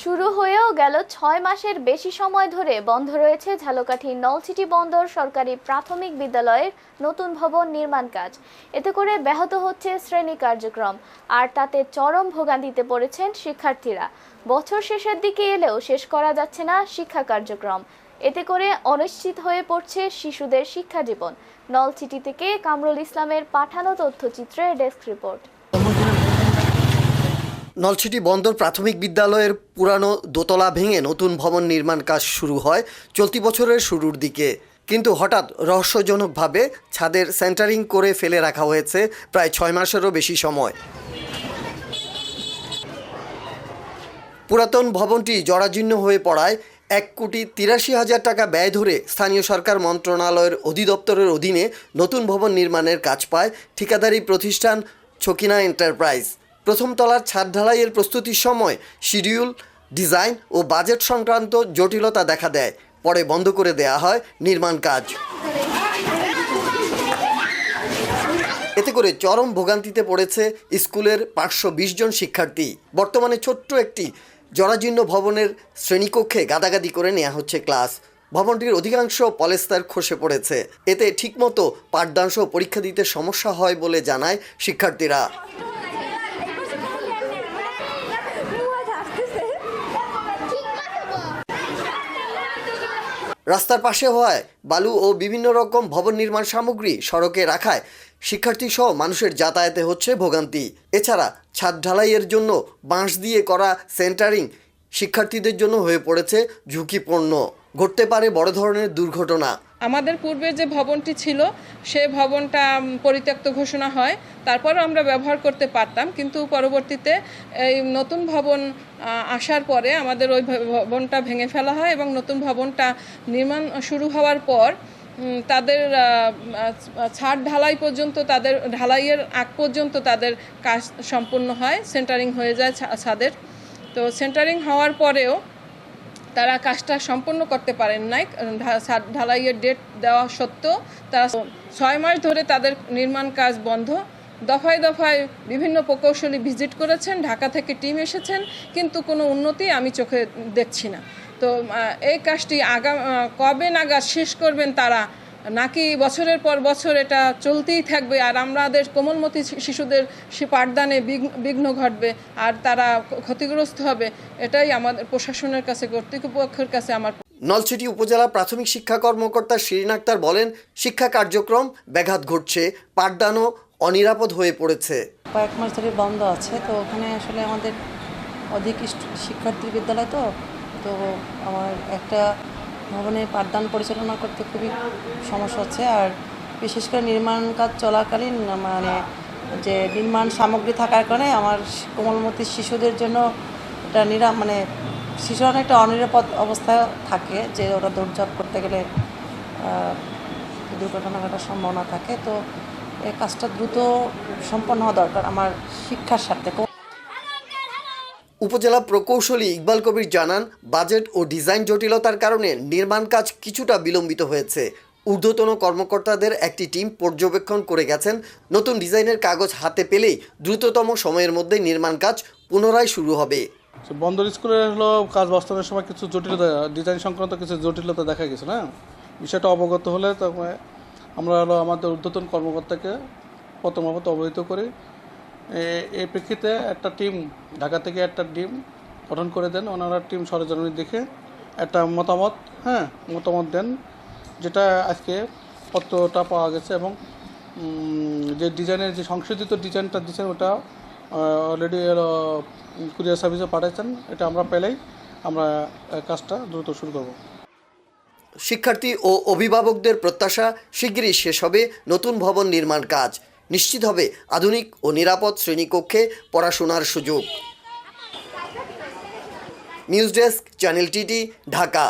শুরু হয়েও গেল ছয় মাসের বেশি সময় ধরে বন্ধ রয়েছে ঝালকাঠি নলছিটি বন্দর সরকারি প্রাথমিক বিদ্যালয়ের নতুন ভবন নির্মাণ কাজ। এতে করে ব্যাহত হচ্ছে শ্রেণি কার্যক্রম, আর তাতে চরম ভোগান্তিতে পড়েছেন শিক্ষার্থীরা। বছর শেষের দিকে এলেও শেষ করা যাচ্ছে না শিক্ষা কার্যক্রম। এতে করে অনিশ্চিত হয়ে পড়ছে শিশুদের শিক্ষা জীবন। নলছিটি থেকে কামরুল ইসলামের পাঠানো তথ্যচিত্রের ডেস্ক রিপোর্ট। নলছিটি বন্দর প্রাথমিক বিদ্যালয়ের পুরানো দোতলা ভেঙে নতুন ভবন নির্মাণ কাজ শুরু হয় চলতি বছরের শুরুর দিকে। কিন্তু হঠাৎ রহস্যজনকভাবে ছাদের সেন্টারিং করে ফেলে রাখা হয়েছে প্রায় ছয় মাসেরও বেশি সময়। পুরাতন ভবনটি জরাজীর্ণ হয়ে পড়ায় এক কোটি তিরাশি হাজার টাকা ব্যয় ধরে স্থানীয় সরকার মন্ত্রণালয়ের অধিদপ্তরের অধীনে নতুন ভবন নির্মাণের কাজ পায় ঠিকাদারি প্রতিষ্ঠান ছকিনা এন্টারপ্রাইজ। প্রথম তলার ছাদ ঢালাইয়ের প্রস্তুতির সময়, শিডিউল, ডিজাইন ও বাজেট সংক্রান্ত জটিলতা দেখা দেয়। পরে বন্ধ করে দেয়া হয় নির্মাণ কাজ। এতে করে চরম ভোগান্তিতে পড়েছে স্কুলের পাঁচশো বিশ জন শিক্ষার্থী। বর্তমানে ছোট্ট একটি জরাজীর্ণ ভবনের শ্রেণীকক্ষে গাদাগাদি করে নেওয়া হচ্ছে ক্লাস। ভবনটির অধিকাংশ পলেস্তার খসে পড়েছে। এতে ঠিকমতো পাঠদাংশ পরীক্ষা দিতে সমস্যা হয় বলে জানায় শিক্ষার্থীরা। রাস্তার পাশে হওয়ায় বালু ও বিভিন্ন রকম ভবন নির্মাণ সামগ্রী সড়কে রাখায় শিক্ষার্থী সহ মানুষের যাতায়াতে হচ্ছে ভোগান্তি। এছাড়া ছাদ ঢালাইয়ের জন্য বাঁশ দিয়ে করা সেন্টারিং শিক্ষার্থীদের জন্য হয়ে পড়েছে ঝুঁকিপূর্ণ। ঘটতে পারে বড় ধরনের দুর্ঘটনা। আমাদের পূর্বে যে ভবনটি ছিল, সে ভবনটা পরিত্যক্ত ঘোষণা হয়। তারপরও আমরা ব্যবহার করতে পারতাম, কিন্তু পরবর্তীতে এই নতুন ভবন আসার পরে আমাদের ওই ভবনটা ভেঙে ফেলা হয় এবং নতুন ভবনটা নির্মাণ শুরু হওয়ার পর তাদের ছাদ ঢালাই পর্যন্ত তাদের, ঢালাইয়ের আগ পর্যন্ত তাদের কাজ সম্পূর্ণ হয়, সেন্টারিং হয়ে যায় ছাদের। তো সেন্টারিং হওয়ার পরেও তারা কাজটা সম্পন্ন করতে পারেন নাই ঢালাইয়ের ডেট দেওয়া সত্ত্বেও তারা ছয় মাস ধরে তাদের নির্মাণ কাজ বন্ধ। দফায় দফায় বিভিন্ন প্রকৌশলী ভিজিট করেছেন, ঢাকা থেকে টিম এসেছেন, কিন্তু কোনো উন্নতি আমি চোখে দেখছি না। তো এই কাজটি আগাম কবে নাগাদ শেষ করবেন তারা নাকি বছরের পর বছর এটা চলতেই থাকবে আর আমাদের কোমলমতি শিশুদের সে পাঠদানে বিঘ্ন- বিঘ্ন ঘটবে আর তারা ক্ষতিগ্রস্ত হবে এটাই আমাদের প্রশাসনের কাছে কর্তৃপক্ষের কাছে আমার নলছিটি উপজেলা প্রাথমিক শিক্ষা কর্মকর্তা শিরিন আক্তার বলেন শিক্ষা কার্যক্রম ব্যাঘাত ঘটছে পাঠদানও অনিরাপদ হয়ে পড়েছে। কয়েক মাস ধরে বন্ধ আছে তো ওখানে আসলে আমাদের অধিক শিক্ষার্থী বিদ্যালয় তো তো আমার একটা ভবনে পাঠদান পরিচালনা করতে খুবই সমস্যা হচ্ছে। আর বিশেষ করে নির্মাণ কাজ চলাকালীন মানে যে নির্মাণ সামগ্রী থাকার কারণে আমার কোমলমতি শিশুদের জন্য এটা নিরা মানে শিশুরা অনেকটা অনিরাপদ অবস্থায় থাকে, যে ওরা দৌড়ঝাঁপ করতে গেলে দুর্ঘটনা ঘটার সম্ভাবনা থাকে। তো এই কাজটা দ্রুত সম্পন্ন হওয়া দরকার আমার শিক্ষার স্বার্থে। উপজেলা প্রকৌশলী ইকবাল কবির জানান, বাজেট ও ডিজাইন জটিলতার কারণে নির্মাণ কাজ কিছুটা বিলম্বিত হয়েছে। ঊর্ধ্বতন কর্মকর্তাদের একটি টিম পর্যবেক্ষণ করে গেছেন। নতুন ডিজাইনের কাগজ হাতে পেলেই দ্রুততম সময়ের মধ্যে নির্মাণ কাজ পুনরায় শুরু হবে। বন্দর স্কুলে হলো কাজ বাস্তবের সময় কিছু জটিলতা, ডিজাইন সংক্রান্ত কিছু জটিলতা দেখা গেছে, না? বিষয়টা অবগত হলে তখন আমরা হলো আমাদের ঊর্ধ্বতন কর্মকর্তাকে প্রথমত অবহিত করি। এই প্রেক্ষিতে একটা টিম ঢাকা থেকে একটা টিম গঠন করে দেন। ওনারা টিম সরজমিন দেখে একটা মতামত হ্যাঁ মতামত দেন, যেটা আজকে পত্রটা পাওয়া গেছে এবং যে ডিজাইনের, যে সংশোধিত ডিজাইনটা দিচ্ছেন ওটা অলরেডি কুরিয়ার সার্ভিসে পাঠাচ্ছেন এটা আমরা পেলেই আমরা কাজটা দ্রুত শুরু করব। শিক্ষার্থী ও অভিভাবকদের প্রত্যাশা শিগগিরই শেষ হবে। নতুন ভবন নির্মাণ কাজ। নিশ্চিত হবে আধুনিক ও নিরাপদ শ্রেণীকক্ষে পড়াশোনার সুযোগ। News desk channel TT Dhaka.